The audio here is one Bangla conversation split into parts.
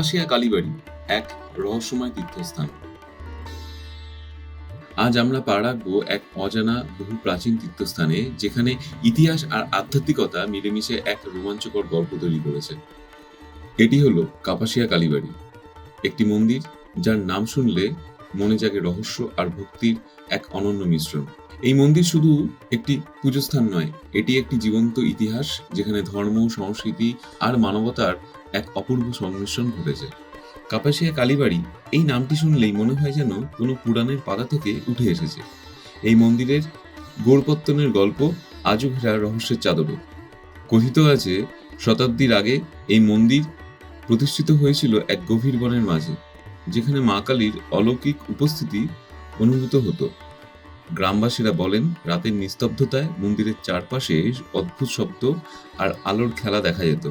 কাপাসিয়া কালীবাড়ি এক রহস্যময় তীর্থস্থান। আজ আমরা পা রাখব এক অজানা বহু প্রাচীন তীর্থস্থানে, যেখানে ইতিহাস আর আধ্যাত্মিকতা মিলেমিশে এক রোমাঞ্চকর গল্প তৈরি করেছে। এটি হলো কাপাসিয়া কালীবাড়ি। একটি মন্দির যার নাম শুনলে মনে জাগে রহস্য আর ভক্তির এক অনন্য মিশ্রণ। এই মন্দির শুধু একটি পুজোস্থান নয়, এটি একটি জীবন্ত ইতিহাস যেখানে ধর্ম, সংস্কৃতি আর মানবতার এক অপূর্ব সংমিশ্রণ ঘটেছে। কাপাসিয়া কালীবাড়ি এই নামটি শুনলেই মনে হয় যেন কোনো পুরাণের পাতা থেকে উঠে এসেছে। এই মন্দিরের গোড়পত্তনের গল্প আজও ঘেরা রহস্যের চাদরে। কথিত আছে, শতাব্দীর আগে এই মন্দির প্রতিষ্ঠিত হয়েছিল এক গভীর বনের মাঝে, যেখানে মা কালীর অলৌকিক উপস্থিতি অনুভূত হতো। গ্রামবাসীরা বলেন, রাতের নিস্তব্ধতায় মন্দিরের চারপাশে অদ্ভুত শব্দ আর আলোর খেলা দেখা যেত।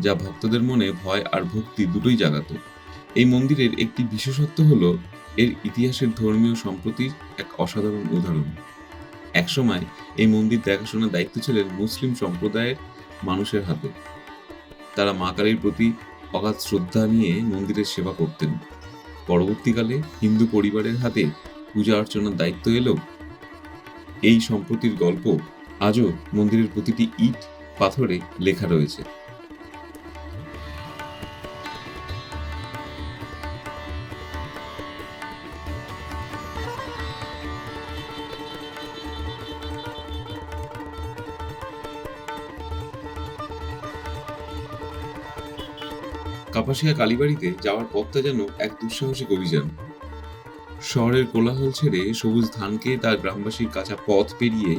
যা ভক্তদের মনে ভয় আর ভক্তি দুটোই জাগাতো। এই মন্দিরের একটি বিশেষত্ব হল, এর ইতিহাসের ধর্মীয় সম্প্রতির এক অসাধারণ উদাহরণ। একসময় এই মন্দির দেখাশোনার দায়িত্ব ছিলেন মুসলিম সম্প্রদায়ের মানুষের হাতে। তারা মা কালীর প্রতি অগাধ শ্রদ্ধা নিয়ে মন্দিরের সেবা করতেন। পরবর্তীকালে হিন্দু পরিবারের হাতে পূজা অর্চনার দায়িত্ব এলেও এই সম্প্রতির গল্প আজও মন্দিরের প্রতিটি ইট, পাথরে লেখা রয়েছে। কাপাসিয়া কালীবাড়িতে যাওয়ার পথটা যেন এক দুঃসাহসিক অভিযান। শহরের কোলাহল ছেড়ে সবুজ ধানকে তার গ্রামবাসীর কাঁচা পথ পেরিয়ে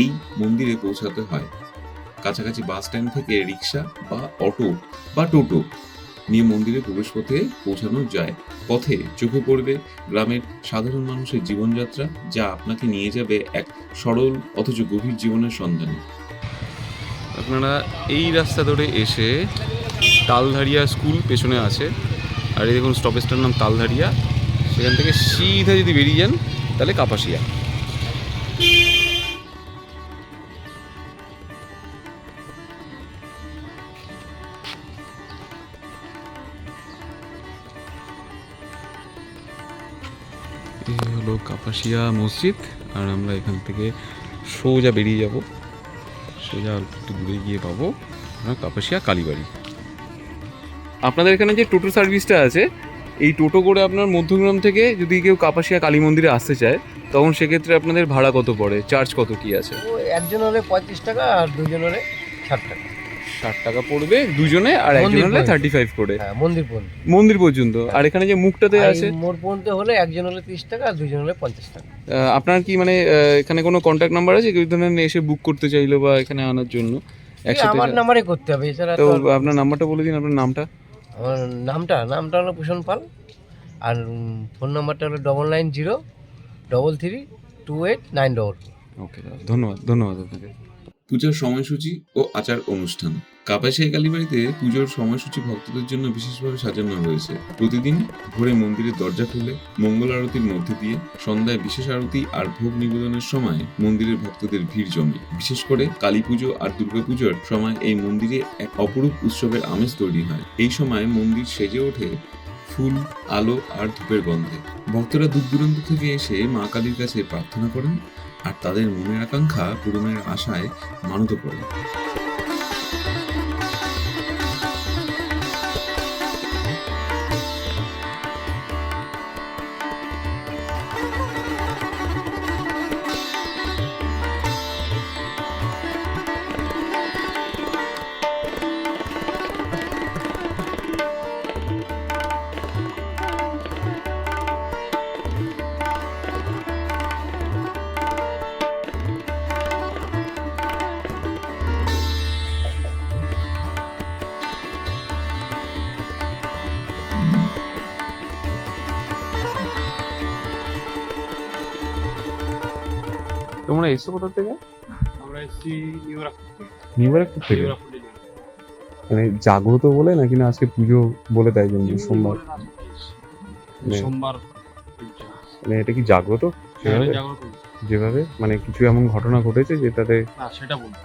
এই মন্দিরে পৌঁছাতে হয়। কাছাকাছি বাস স্ট্যান্ড থেকে রিক্সা বা অটো বা টোটো নিয়ে মন্দিরে প্রবেশপথে পৌঁছানো যায়। পথে চোখে পড়বে গ্রামের সাধারণ মানুষের জীবনযাত্রা, যা আপনাকে নিয়ে যাবে এক সরল অথচ গভীর জীবনের সন্ধানে। আপনারা এই রাস্তা ধরে এসে তালধারিয়া স্কুল পেছনে আছে। আর এই দেখুন স্টপেজটার নাম তালধারিয়া। সেখান থেকে সিধা যদি বেরিয়ে যান, তাহলে কাপাসিয়া। হলো কাপাসিয়া মসজিদ, আর আমরা এখান থেকে সোজা বেরিয়ে যাব। সোজা একটু দূরে গিয়ে পাবো, কাপাসিয়া কালীবাড়ি। আপনাদের এখানে যে টোটো সার্ভিসটা আছে এই টোটো করে আপনার মধ্যগ্রাম থেকে যদি কেউ কাপাসিয়া কালী মন্দিরে আসতে চায় তখন সেক্ষেত্রে আপনাদের ভাড়া কত পড়ে? চার্জ কত কি আছে? একজন হলে পঁয়ত্রিশ টাকা আর দুজন হলে ষাট টাকা। ষাট টাকা পড়বে দুজনে আর একজন হলে থার্টি ফাইভ করে মন্দির পর্যন্ত। মন্দির পর্যন্ত। আর এখানে যে মুখটাতে আছে? মোড় পর্যন্ত হলে একজন হলে তিরিশ টাকা আর দুজন হলে পঞ্চাশ টাকা। আপনার কি মানে এখানে কোনো কন্ট্যাক্ট নাম্বার আছে? কেউ ধরেন এসে বুক করতে চাইলো বা এখানে আনার জন্য একসাথে আমার নাম্বারে করতে হবে এছাড়া তো আপনার নাম্বারটা বলে দিন আপনার নামটা। আমার নামটা নামটা হলো ভূষণ পাল আর ফোন নাম্বারটা হলো double nine zero double three two eight nine double okay দাদা ধন্যবাদ ধন্যবাদ আপনাকে। পূজার সময়সূচি ও আচার অনুষ্ঠান। কাপাসিয়া কালীবাড়িতে পুজোর সময়সূচি ভক্তদের জন্য বিশেষভাবে সাজানো হয়েছে প্রতিদিন ভোরে মন্দিরের দরজা খুলে, মঙ্গল আরতির মধ্যে দিয়ে সন্ধ্যায় বিশেষ আরতি আর ভোগ নিবেদনের সময় মন্দিরের ভক্তদের ভিড় জমে। বিশেষ করে কালী পুজো আর দুর্গাপুজোর সময় এই মন্দিরে এক অপরূপ উৎসবের আমেজ তৈরি হয়। এই সময় মন্দির সেজে ওঠে ফুল, আলো আর ধূপের গন্ধে। ভক্তরা দূর দূরান্ত থেকে এসে মা কালীর কাছে প্রার্থনা করেন আর তাদের মনের আকাঙ্ক্ষা পূরণের আশায় মানত করেন। তোমরা এসছো কোথা থেকে? আমরা এসেছি নিউ ব্যারাকপুর থেকে। মানে জাগ্রত বলে নাকি না আজকে পুজো বলে তাই জন্য সোমবার? মানে সোমবার মানে এটা কি জাগ্রত? যেভাবে? মানে কিছু এমন ঘটনা ঘটেছে যেটাতে হ্যাঁ সেটা বলব।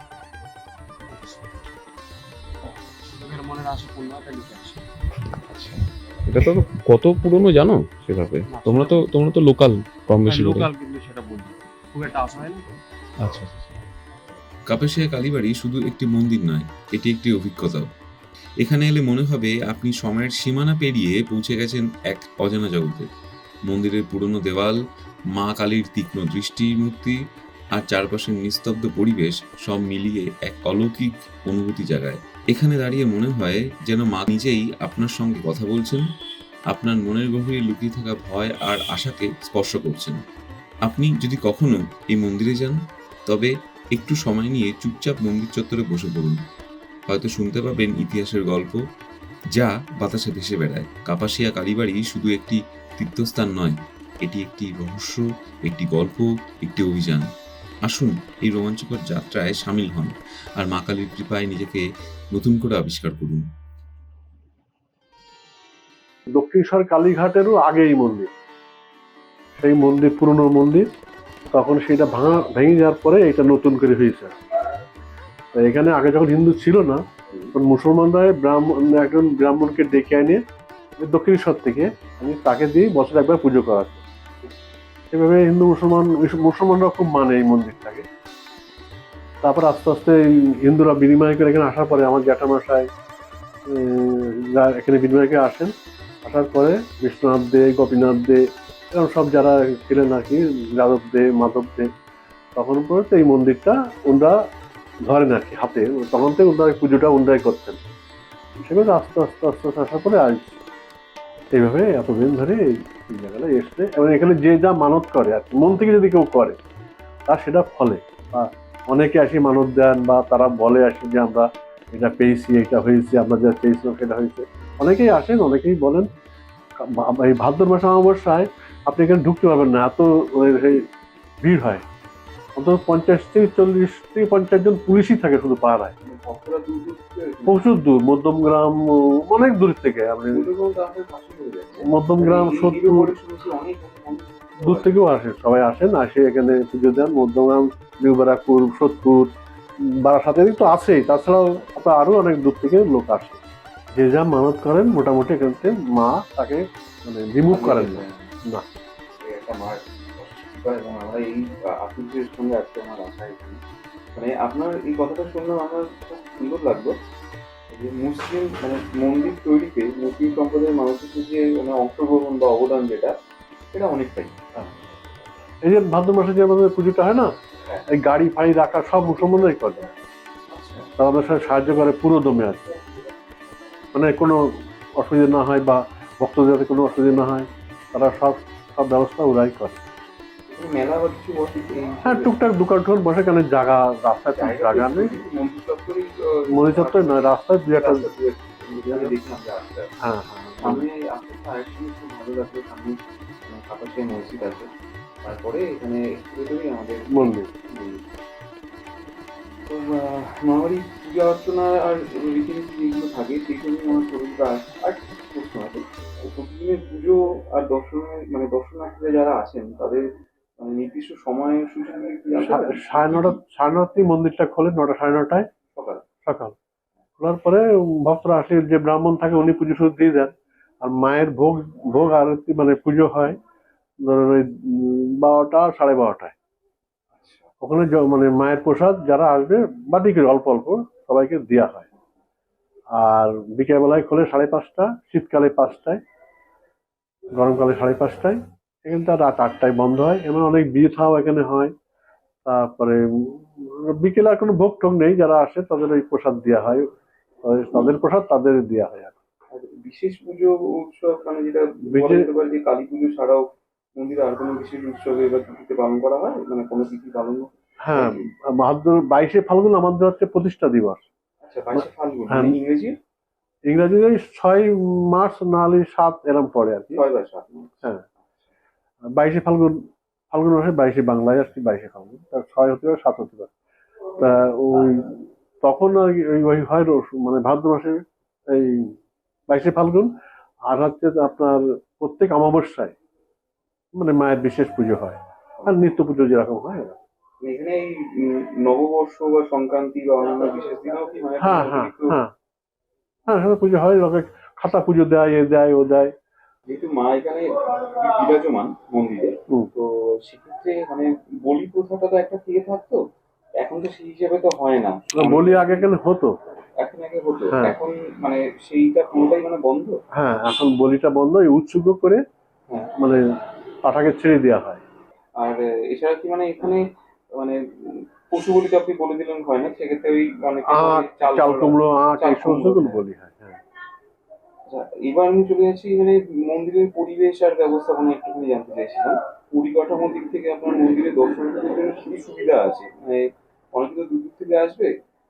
এটা তো কত পুরনো জানো সেভাবে? তোমরা তো তোমরা তো লোকাল কম বেশি লোকাল লোকাল কিন্তু সেটা বলব। খুব একটা আচ্ছা। কাপাসিয়া কালীবাড়ি শুধু একটি মন্দির নয়, এটি একটি অভিজ্ঞতা এখানে এলে মনে হবে আপনি সময়ের সীমানা পেরিয়ে পৌঁছে গেছেন এক অজানা জগতে। মন্দিরের পুরনো দেওয়াল, মা কালীর তীক্ষ্ণ দৃষ্টির মূর্তি আর চারপাশের নিস্তব্ধ পরিবেশ সব মিলিয়ে এক অলৌকিক অনুভূতি জাগায়। এখানে দাঁড়িয়ে মনে হয় যেন মা নিজেই আপনার সঙ্গে কথা বলছেন, আপনার মনের গভীরে লুকিয়ে থাকা ভয় আর আশাকে স্পর্শ করছেন। আপনি যদি কখনো এই মন্দিরে যান, তবে একটু সময় নিয়ে চুপচাপ মন্দির চত্বরে বসে পড়ুন। হয়তো শুনতে পাবেন ইতিহাসের গল্প, যা বাতাসে ভেসে বেড়ায়। কাপাসিয়া কালীবাড়ি শুধু একটি তীর্থস্থান নয়, এটি একটি রহস্য, একটি গল্প, একটি অভিযান। আসুন, এই রোমাঞ্চকর যাত্রায় সামিল হন আর মা কালীর কৃপায় নিজেকে নতুন করে আবিষ্কার করুন। দক্ষিণেশ্বর কালীঘাটেরও আগে এই মন্দির। সেই মন্দির, পুরনো মন্দির, তখন সেটা ভাঙা, ভেঙে যাওয়ার পরে এটা নতুন করে হয়েছে। এখানে আগে যখন হিন্দু ছিল না মুসলমানরা ব্রাহ্মণ একজন ব্রাহ্মণকে ডেকে এনে দক্ষিণেশ্বর থেকে আমি তাকে দিয়ে বছর একবার পুজো করাতো এভাবে হিন্দু, মুসলমান মুসলমানরা খুব মানে এই মন্দিরটাকে। তারপর আস্তে আস্তে হিন্দুরা বিনিময় করে এখানে আসার পরে আমার জ্যাঠামশাই এখানে বিনিময় করে আসেন, আসার পরে বিশ্বনাথ দে, গোপীনাথ দে এরকম সব যারা ছিলেন আর কি যাদব দে মাধব দে তখন পর্যন্ত এই মন্দিরটা ওনারা ধরেন আর কি হাতে, তখন থেকে ওনারা পুজোটা ওনারাই করতেন। সেভাবে আস্তে আস্তে আস্তে আস্তে আসার পরে আজ এইভাবে এতদিন ধরে এই জায়গাটা এসছে। এবং এখানে যে যা মানত করে আর মন থেকে যদি কেউ করে, তার সেটা ফলে। বা অনেকে আসি মানত দেন বা তারা বলে আসি যে আমরা এটা পেয়েছি, এটা হয়েছে, আমরা যা চেয়েছিলাম সেটা হয়েছে। অনেকেই আসেন, অনেকেই বলেন, এই ভাদ্র মাসে অমাবস্যায় আপনি এখানে ঢুকতে পারবেন না, এত ওই ভিড় হয়। অন্তত পঞ্চাশ থেকে চল্লিশ থেকে পঞ্চাশ জন পুলিশই থাকে শুধু পাড়ায়। প্রচুর দূর, মধ্যমগ্রাম, অনেক দূর থেকে আপনি মধ্যমগ্রাম, সত্তর দূর থেকেও আসে, সবাই আসেন, আসে এখানে পুজো দেন। মধ্যমগ্রাম, নিউ ব্যারাকপুর সোদপুর বারাসাতে তো আছেই, তাছাড়াও আপনার আরও অনেক দূর থেকে লোক আসে। যে যা মানত করেন, মোটামুটি এখান থেকে মা তাকে মানে রিমুভ করেন। না না। একটা এবং আমরা এই আত্মীয়ের সঙ্গে আজকে আমার এখানে। মানে আপনার এই কথাটা শুনলাম আমার খুব সুন্দর লাগল। যে মুসলিম মানে মন্দির তৈরিতে মুসলিম সম্প্রদায়ের মানুষের যে মানে অংশগ্রহণ বা অবদান যেটা সেটা অনেকটাই। এই যে ভাদ্র মাসে যে আমাদের পুজোটা হয় না হ্যাঁ। এই গাড়ি ফাড়ি রাখা সব মুসলমানরাই করে। আচ্ছা। তারা আমাদের সাথে সাহায্য করে পুরো দমে আছে মানে কোনো অসুবিধা না হয় বা ভক্তদের যাতে কোনো অসুবিধা না হয়। তারা সব সব ব্যবস্থা ওরাই করে। মেলা হ্যাঁ টুকটাক দোকান টোকান বসে কেন জায়গা রাস্তায় জায়গা নেই। মন্দির মনে চত্বর নয় রাস্তায় দু একটা। হ্যাঁ হ্যাঁ। মানে তারপরে এখানে আমাদের মন্দির। আহ, পূজা অর্চনা আর রীতিনীতি যেগুলো থাকে সেগুলো আমার শরীরটা আর কিছু প্রশ্ন আছে। প্রতিদিনের পুজো আর দর্শনের মানে দর্শনার্থীরা যারা আছেন তাদের মানে নির্দিষ্ট সময়? সাড়ে নটা সাড়ে নটাতেই মন্দিরটা খোলে নটা সাড়ে নটায়। সকাল। সকাল। খোলার পরে ভক্তরা আসে যে ব্রাহ্মণ থাকে উনি পুজো শুরু দিয়ে দেন। আর মায়ের ভোগ ভোগ আরতি মানে পুজো হয় ধরুন ওই বারোটা সাড়ে বারোটায়। ওখানে মানে মায়ের প্রসাদ যারা আসবে বাটি করে অল্প অল্প সবাইকে দেওয়া হয়। আর বিকেলবেলায় খোলে সাড়ে পাঁচটা শীতকালে পাঁচটায়। গরমকালে সাড়ে পাঁচটায় এখানটা রাত আটটায় বন্ধ হয়। এমন অনেক বিয়ে থাও এখানে হয়। তারপরে বিকেলে আর কোনো ভোগ টোক নেই যারা আসে তাদের ওই প্রসাদ দেওয়া হয়। তাদের প্রসাদ তাদের দেওয়া হয় আর বিশেষ পুজো উৎসব মানে যেটা কালী পুজো ছাড়াও মন্দিরে আর কোনো বিশেষ উৎসবে বা তিথিতে পালন করা হয়? মানে কোনো তিথি পালন হ্যাঁ? ভাদ্র বাইশে ফাল্গুন আমাদের হচ্ছে প্রতিষ্ঠা দিবস। আচ্ছা বাইশে ফাল্গুন হ্যাঁ। মানে ইংরেজি? ইংরাজি ওই ছয় মার্চ নাহলে সাত এরম পরে আর কি। সাত বাইশে ফাল্গুন ফাল্গুন মাসে বাইশে বাংলায় আসছি বাইশে ফাল্গুন। তার ছয় হতে পারে সাত হতে পারে। তা ওই তখন আর কি ওই হয় রস- মানে ভাদ্র মাসে এই বাইশে ফাল্গুন। আর হচ্ছে আপনার প্রত্যেক অমাবস্যায় মানে মায়ের বিশেষ পুজো হয়। আর নিত্য পুজো যেরকম হয় এখানে নববর্ষ বা সংক্রান্তি বা অন্যান্য বিশেষ দিনেও কি হ্যাঁ হ্যাঁ হ্যাঁ। হ্যাঁ সেটা পুজো হয় লোকে খাতা পুজো দেয় এ দেয় ও দেয় যেহেতু মা এখানে বিরাজমান মন্দিরে। তো সেক্ষেত্রে মানে বলি প্রথাটা তো একটা থেকে থাকতো এখন তো সেই হিসেবে তো হয় না বলি আগে কেন হতো এখন আগে হতো হ্যাঁ। এখন মানে সেইটা পুরোটাই মানে বন্ধ হ্যাঁ এখন বলিটা বন্ধ এই উৎসুক করে হ্যাঁ। মানে পাঠাকে ছেড়ে দেওয়া হয় আর এছাড়া কি মানে এখানে মানে উম, পশু বলি তো আপনি বলে দিলেন হয় না সেক্ষেত্রে ওই অনেকে আখ চাল কুমড়ো। আখ এই সমস্ত বলি হয় হ্যাঁ। আচ্ছা, এবার আমি চলে যাচ্ছি মানে মন্দিরের পরিবেশ আর ব্যবস্থাপনা একটুখানি জানতে চাইছিলাম। পরিকাঠামোর দিক থেকে আপনার মন্দিরে দর্শনার্থীদের জন্য কি সুবিধা আছে? মানে অনেকে তো দূর দূর থেকে আসবে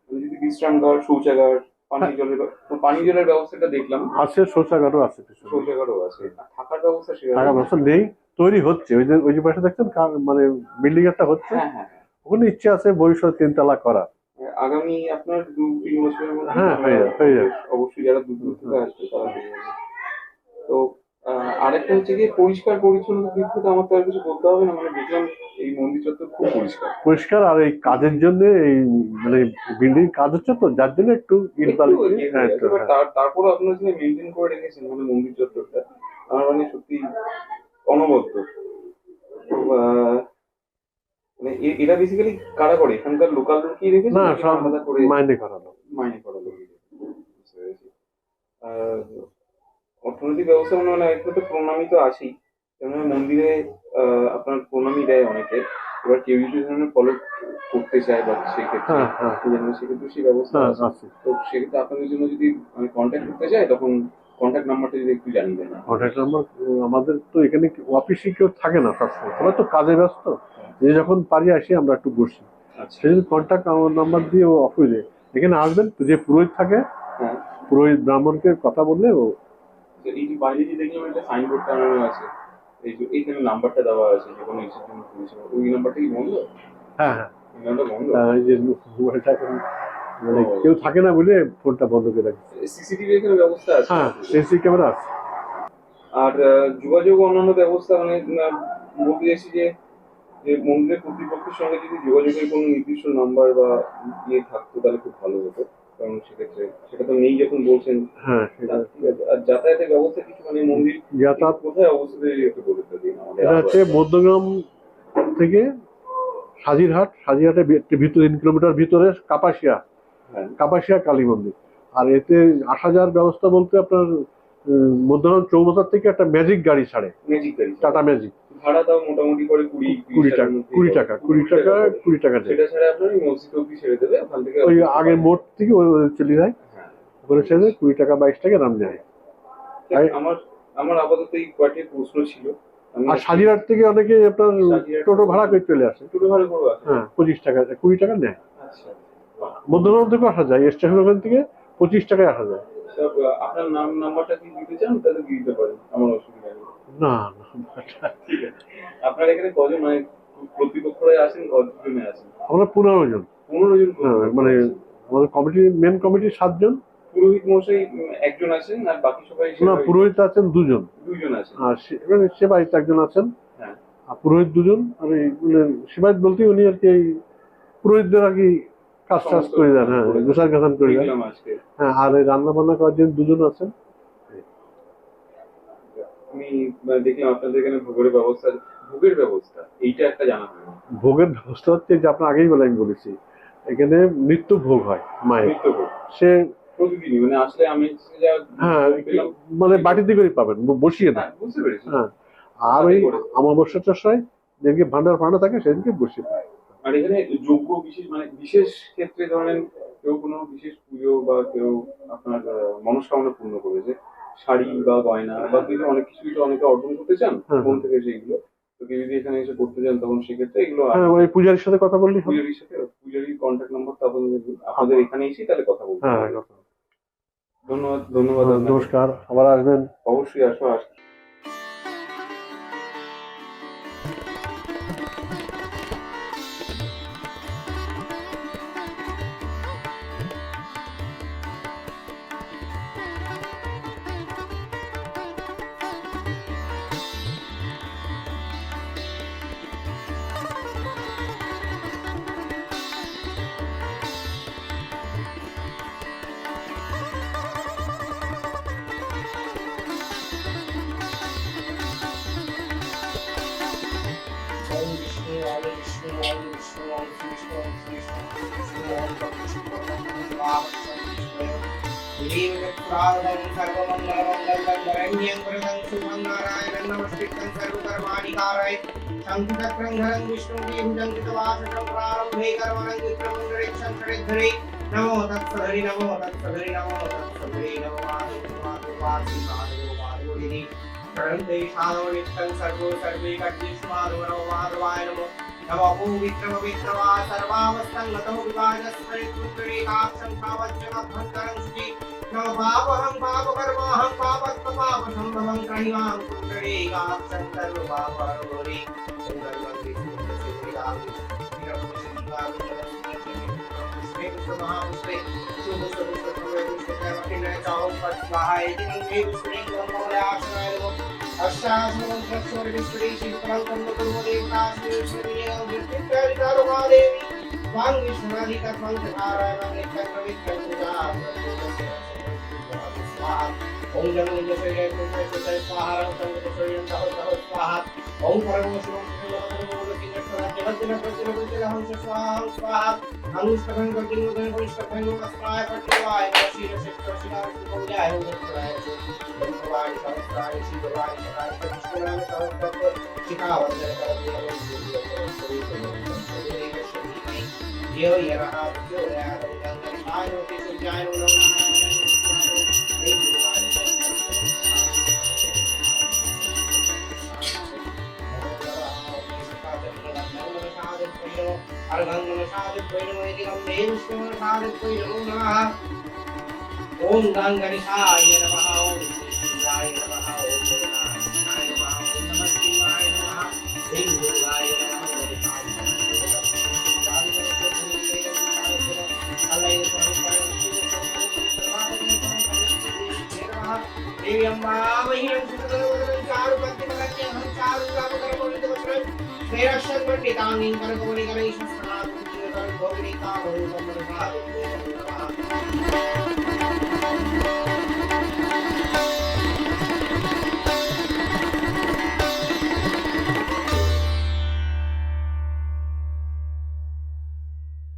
মানে যদি বিশ্রামগার শৌচাগার পানীয় জলের ব্য- পানীয় জলের ব্যবস্থাটা দেখলাম। আছে শৌচাগারও আছে শৌচাগারও আছে। থাকার ব্যবস্থা সেভাবে ব্যবস্থা নেই তৈরি হচ্ছে। ওই যে ওই যে পাশে দেখছেন মানে বিল্ডিং একটা হচ্ছে? হ্যাঁ হ্যাঁ। ওখানে ইচ্ছে আছে ভবিষ্যৎ তিনতলা করা আগামী আপনার দু তিন বছরের মধ্যে হ্যাঁ, হয়ে যাবে, হয়ে যাবে। অবশ্যই যারা দূর দূর থেকে আসবে তারা পেয়ে যাবে তো আরেকটা হচ্ছে গিয়ে পরিষ্কার পরিচ্ছন্নতা দিক থেকে আমার তো আর কিছু বলতে হবে না মানে দেখলাম এই মন্দির চত্বর খুব পরিষ্কার পরিষ্কার আর এই কাজের জন্য এই মানে বিল্ডিং কাজ হচ্ছে তো যার জন্য একটু ইট একটু বালি এগিয়ে হ্যাঁ, গেছে, একটু, but হ্যাঁ। তার- তারপরও আপনারা যে মেনটেন করে রেখেছেন মানে মন্দির চত্বরটা আমার মানে সত্যি অনবদ্য তো, আহ, মানে এ- এরা বেসিক্যালি কারা করে? এখানকার লোকাল লোক কি রেখেছে না সব করে মাইনে করানো মাইনে করা লোক বুঝতে পেরেছি। আর অর্থনৈতিক ব্যবস্থা মানে মানে এখানে তো প্রণামী তো আছেই। যেমন মন্দিরে আপনার প্রণামী দেয় অনেকে। এবার কেউ যদি ধরনের ফলো করতে চায় বা সেক্ষেত্রে হ্যাঁ হ্যাঁ। সেক্ষেত্রে সেই ব্যবস্থা হ্যাঁ আছে। আছে। তো সেক্ষেত্রে আপনাদের জন্য যদি মানে কন্ট্যাক্ট করতে চায় তখন কন্ট্যাক্ট নাম্বারটা যদি একটু জানিয়ে দেন। কন্ট্যাক্ট নাম্বার আমাদের তো এখানে অফিসে কেউ থাকে না সবসময়। সবাই তো কাজে ব্যস্ত। যে যখন পারি আসি আমরা একটু বসি। আচ্ছা। সেই জন্য কন্ট্যাক্ট আমার নাম্বার দিয়ে ও অফিসে এখানে আসবেন যে পুরোহিত থাকে হ্যাঁ। পুরোহিত ব্রাহ্মণকে কথা বললে ও তো এই যে বাইরে যে দেখলাম একটা সাইনবোর্ড টানানো আছে এই যে এইখানে নাম্বারটা দেওয়া আছে যে কোনো ইস্যুর জন্য পরিষেবা ওই নাম্বারটা কি বন্ধ? হ্যাঁ হ্যাঁ। এই যে মোবাইলটা এখন মানে কেউ থাকে না বলে ফোনটা বন্ধ করে রাখি। সিসিটিভি এখানে ব্যবস্থা আছে? হ্যাঁ সিসি ক্যামেরা আছে। আর যোগাযোগ অন্যান্য ব্যবস্থা মানে বলতে চাইছি যে যে মন্দিরের কর্তৃপক্ষের সঙ্গে যদি যোগাযোগের কোনো নির্দিষ্ট নাম্বার বা ইয়ে থাকতো তাহলে খুব ভালো হতো। কারণ সেক্ষেত্রে সেটা তো নেই যখন বলছেন। হ্যাঁ আর যাতায়াতের ব্যবস্থা কিছু মানে মন্দির যাতায়াত কোথায় অবস্থিত একটু বলে দিন এটা হচ্ছে মধ্যগ্রাম থেকে সাজিরহাট। সাজিরহাটে ভিতরে তিন কিলোমিটার ভিতরে কাপাসিয়া। হ্যাঁ। কাপাসিয়া কালী মন্দির। আর এতে আসা যাওয়ার ব্যবস্থা বলতে আপনার মধ্যগ্রাম চৌমাথার থেকে একটা ম্যাজিক গাড়ি ছাড়ে। টাটা ম্যাজিক ভাড়া তাও মোটামুটি করে কুড়ি কুড়ি টাকা কুড়ি টাকা কুড়ি টাকা কুড়ি টাকা সেটা ছাড়া আপনার মসজিদ অব্দি ছেড়ে দেবে ওখান থেকে ওই আগের মোড় থেকে ওই ওই চলে যায় হ্যাঁ। ওখানে ছেড়ে কুড়ি টাকা বাইশ টাকা নাম দেখ, আমার আমার আপাতত এই কয়েকটি প্রশ্ন ছিল। আর থেকে অনেকে আপনার টোটো ভাড়া করে চলে আসে। টোটো ভাড়া আসলে? হ্যাঁ পঁচিশ টাকা কুড়ি টাকা নেয় আচ্ছা থেকে আসা যায় স্টেশন ওখান থেকে পঁচিশ টাকায় আসা যায়। আপনার নাম নাম্বারটা কি দিতে চান? তাহলে দিয়ে দিতে পারেন। আমার অসুবিধা নেই। না না ঠিক আছে। আপনার এখানে কজন মানে প্রতিপক্ষরাই আসেন কতজনে আসেন? আমরা পনেরো জন। পনেরো জন হ্যাঁ, মানে আমাদের কমিটি মেন কমিটি সাতজন। পুরোহিত মশাই একজন আছেন আর বাকি সবাই না পুরোহিত আছেন দুজন। দুইজন আছেন আর মানে সেবায়িত একজন আছেন। হ্যাঁ। আর পুরোহিত দুজন। আর এই মানে সেবায়িত বলতে উনি আর কি পুরোহিতদের আর কি কাজ টাজ করে দেন হ্যাঁ গোসার গাছান করে দেন। হ্যাঁ আর রান্না বান্না করার জন্য দুজন আছেন আমি মানে দেখলাম আপনাদের এখানে ভোগের ব্যবস্থা ভোগের ব্যবস্থা এইটা একটা জানা ভোগের ব্যবস্থা হচ্ছে যে আপনার আগেই বলে আমি বলেছি এখানে মৃত্যু ভোগ হয় মায়ের। নিত্য ভোগ। সে প্রতিদিনই মানে আসলে আমি হ্যাঁ মানে বাটিতে করে পাবেন বসিয়ে না হ্যাঁ, বুঝতে পেরেছি। হ্যাঁ আর ওই অমাবস্যা চষায় যেদিকে ভান্ডার ফান্ডা থাকে সেদিকে বসিয়ে পায় আর এখানে যোগ্য বিশেষ মানে বিশেষ ক্ষেত্রে ধরেন কেউ কোনো বিশেষ পুজো বা কেউ আপনার মনস্কামনা পূর্ণ করেছে শাড়ি বা গয়না বা কিছু অনেক কিছুই তো অনেকে অর্পণ করতে চান হুম। মন থেকে সেইগুলো। তো কেউ যদি এখানে এসে করতে চান তখন সেক্ষেত্রে এগুলো হ্যাঁ ওই পূজারীর সাথে কথা বললেই হবে। পূজারির সাথে পূজারির কন্ট্যাক্ট নাম্বার তো আপনাদের আপনাদের এখানে এসেই তাহলে কথা হ্যাঁ বলব। ধন্যবাদ ধন্যবাদ নমস্কার আবার আসবেন। অবশ্যই আসো আস। श्राद्धं सर्वमङ्गलमङ्गलं वरदं शुभं नारायणं नमस्कृतं सर्वकर्माणि कारय शङ्कुचक्रं धरं विष्णुं देहुजं कृतवासटं प्रारम्भे कर्मणं विक्रमण्डरेक्षं षडिद्धरे नमो तत्स हरि नमो तत्स हरि नमो तत्स हरि नमो माधवादि प्रणन्देशानोनित्यं सर्वो सर्वे कट्लेष्मादो नमो माधवाय नमो नमो पवित्रपवित्रवा सर्वावस्थं गतौ विवाजस्मरित्पुत्रे काक्षं सावज्जमभ्यन्तरं सुचि पाप हम पाप कर्मा हम पाप पाप संभवं कहिवा कुंडले काम संकल्प पाप गोरी संकल्प देवी वांग विष्णुनाधिका पंच नारायण नेत्र कवि कल्पना स्वाहा ओम जगन्नाथय कुंभेश्वराय स्वाहा ओम संगतेश्वरयं तहो तहो स्वाहा ओम परमो शिवं स्वाहा अनुष्ठभं कटिनोदन परिष्ठभं अस्त्राय कटिवाय नशीर शिष्टोशिनां सुभुजाय उदत्राय भगवान सहस्राय श्री भगवान सदाय कृष्णाम सहस्रपर शिखावंदन करते यो यरहा जो रहा गंगा नायोति सुजाय नमः ओम गंगणिशाय नमः ओम शिवाय नमः ओम गणनाय सर्वपिताङ्गीं करगौरिगणेशस्नानं जीवकरगौरिकां वरुणं वरुणा